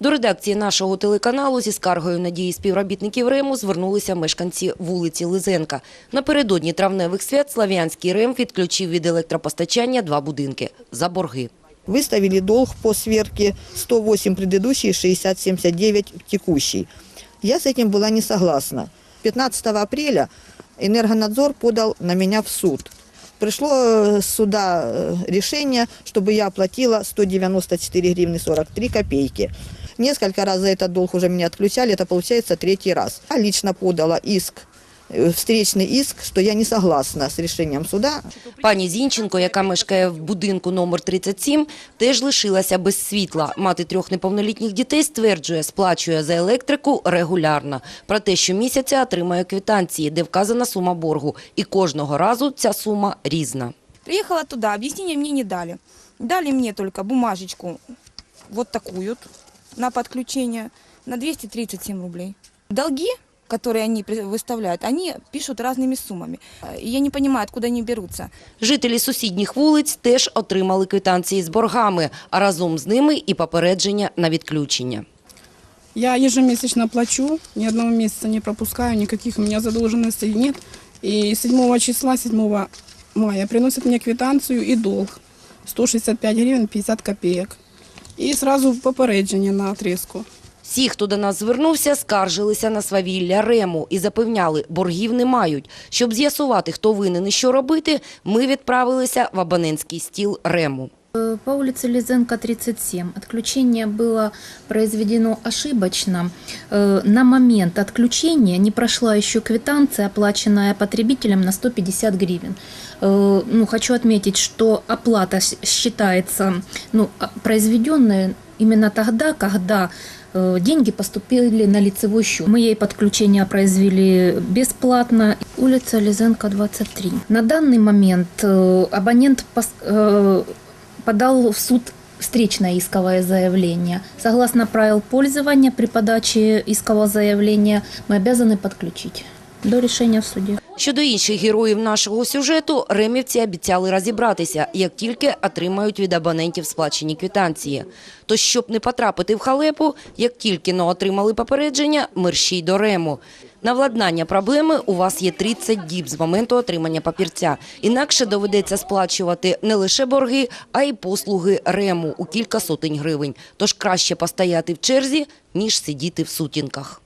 До редакції нашого телеканалу зі скаргою на дії співробітників РЕМу звернулися мешканці вулиці Лизенка. Напередодні травневих свят Слав'янський РЕМ відключив від електропостачання два будинки за борги. Выставили долг по сверке 108 предыдущий, 60-79 текущий. Я с этим была не согласна. 15 апреля Энергонадзор подал на меня в суд. Пришло э, с суда э, решение, чтобы я оплатила 194 гривны 43 копейки. Несколько раз за этот долг уже меня отключали, это получается третий раз. Я лично подала иск, э, встречный иск, что я не согласна с решением суда, Пані Зінченко, яка мешкає в будинку номер 37, теж лишилася без світла. Мати трьох неповнолітніх дітей стверджує, сплачує за електрику регулярно. Проте щомісяця отримує квитанції, де вказана сума боргу. І кожного разу ця сума різна. Приехала туда, объяснения мне не дали. Дали мне только бумажечку, вот такую вот, на подключение, на 237 рублей. Долги, которые они при- выставляют, они пишут разными суммами. Э, Я не понимаю, откуда они берутся. Жителі сусідніх вулиць теж отримали квитанції з боргами, а разом з ними і попередження на відключення. Я ежемесячно плачу, ни одного месяца не пропускаю, никаких у меня задолженностей нет. И 7 числа, 7 мая приносят мне квитанцию и долг. 165 гривен 50 копеек. И в попередження на отрізку. Всі, хто до нас звернувся, скаржилися на свавілля Рему і запевняли, боргів не мають. Щоб з'ясувати, хто винен і що робити, ми відправилися в абонентський стіл Рему. По улице Лизенко, 37. Отключение было произведено ошибочно. Э, На момент отключения не прошла еще квитанция, оплаченная потребителем на 150 гривен. Э, Ну, хочу отметить, что оплата считается ну, а- произведенной именно тогда, когда э, деньги поступили на лицевой счет. Мы ей подключение произвели бесплатно. Улица Лизенко, 23. На данный момент абонент подал в суд встречное исковое заявление. Согласно правил пользования, при подаче искового заявления мы обязаны подключить до решения в суде. Щодо інших героїв нашого сюжету, ремівці обіцяли розібратися, як тільки отримають від абонентів сплачені квитанції. Тож, щоб не потрапити в халепу, як тільки но отримали попередження, мерщій до рему. На владнання проблеми у вас є 30 діб з моменту отримання папірця. Інакше доведеться сплачувати не лише борги, а й послуги рему у кілька сотень гривень. Тож краще постояти в черзі, ніж сидіти в сутінках.